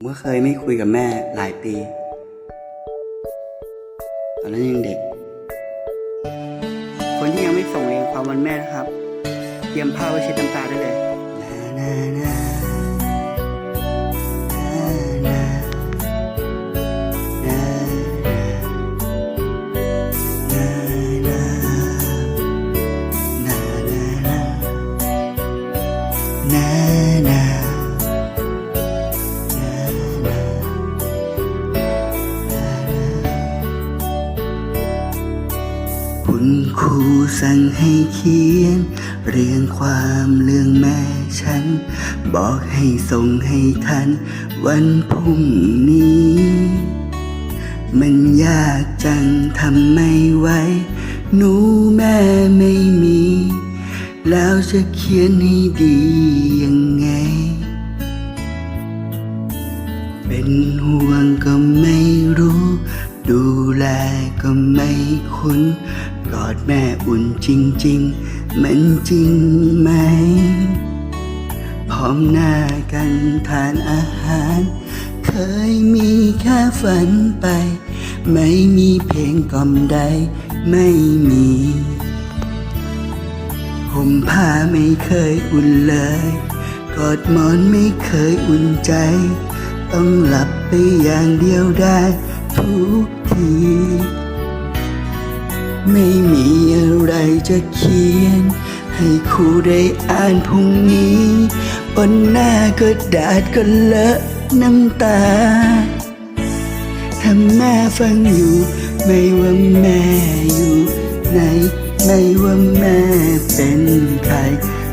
ผมก็เคยไม่คุยกับแม่หลายปี ตอนนั้นยังเด็ก คนที่ยังไม่ส่งเองความวันแม่นะครับ เตรียมผ้าไว้เช็ดน้ำตาได้เลยนานานานานา คุณครูสั่งให้เขียน เรียงความเรื่องแม่ฉัน บอกให้ส่งให้ทัน วันพรุ่งนี้ มันยากจังทำไม่ไหวหนูแม่ไม่มี แล้วจะเขียนให้ดียังไง เป็นห่วงก็ไม่รู้ ดูแลก็ไม่คุ้น กอดแม่อุ่นจริง ๆ มันจริงไหม พร้อมหน้ากันทานอาหาร เคยมีแค่ฝันไป ไม่มีเพลงกล่อมใดไม่มีผมผ้าไม่เคยอุ่นเลย กอดหมอนไม่เคยอุ่นใจ ต้องหลับไปอย่างเดียวได้ทุกที ไม่มีอะไรจะเขียน ให้ครูได้อ่านพรุ่งนี้บนหน้ากระดาษก็เลอะน้ำตาถ้าแม่ฟังอยู่ ไม่ว่าแม่อยู่ไหน ไม่ว่าแม่เป็นใคร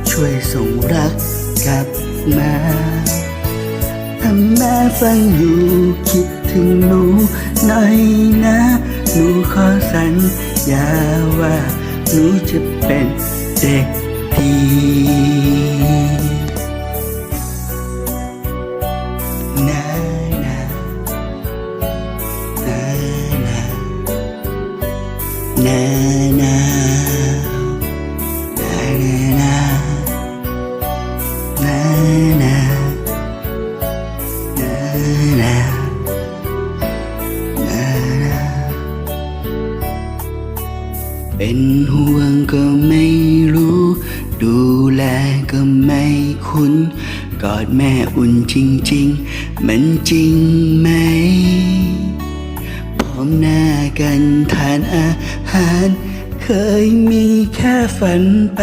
ช่วยส่งรักกลับมาถ้าแม่ฟังอยู่คิดถึงหนูหน่อยนะ หนูขอสัญ ญาว่าหนูจะเป็นเด็กดีนะนะนะนะนะนะนะนะนะนะนานา เป็นห่วงก็ไม่รู้ ดูแลก็ไม่คุ้น กอดแม่อุ่นจริง ๆ มันจริงไหมพร้อมหน้ากันทานอาหาร เคยมีแค่ฝันไป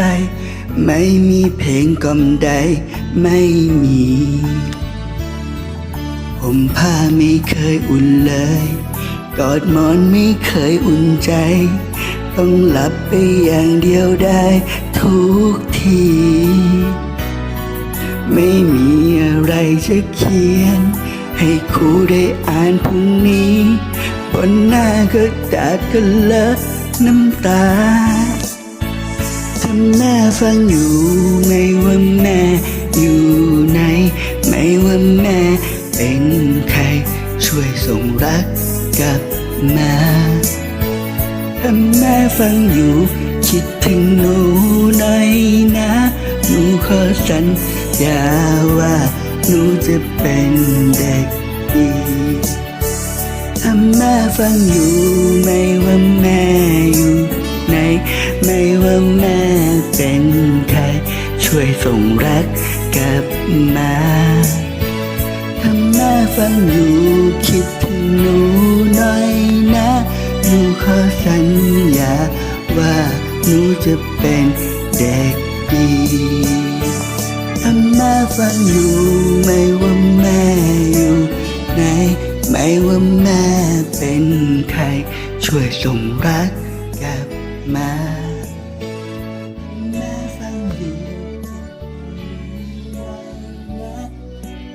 ไม่มีเพลงกล่อมใดไม่มีผมผ้าไม่เคยอุ่นเลย กอดหมอนไม่เคยอุ่นใจ ต้องหลับไปอย่างเดียวได้ทุกที ไม่มีอะไรจะเขียน ให้ครูได้อ่านพรุ่งนี้บนหน้ากระดาษก็เลอะน้ำตาถ้าแม่ฟังอยู่ไม่ว่าแม่อยู่ไหน ไม่ว่าแม่เป็นใครช่วยส่งรักกลับมา ถ้าแม่ฟังอยู่ คิดถึงหนูหน่อยนะ หนูขอสัญญาว่าหนูจะเป็นเด็กดีถ้าแม่ฟังอยู่ไม่ว่าแม่อยู่ไหนไม่ว่าแม่เป็นใครช่วยส่งรักกลับมาถ้าแม่ฟังอยู่ สัญญาว่าหนูจะเป็นเด็กดีถ้าแม่ฟังอยู่ไม่ว่าแม่อยู่ไหนไม่ว่าแม่เป็นใคร ช่วยส่งรักกลับมาแม่ฟังอยู่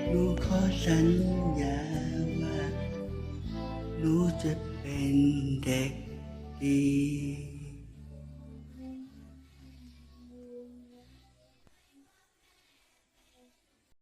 หนูขอสัญญาว่าหนูจะเป็นเด็ก be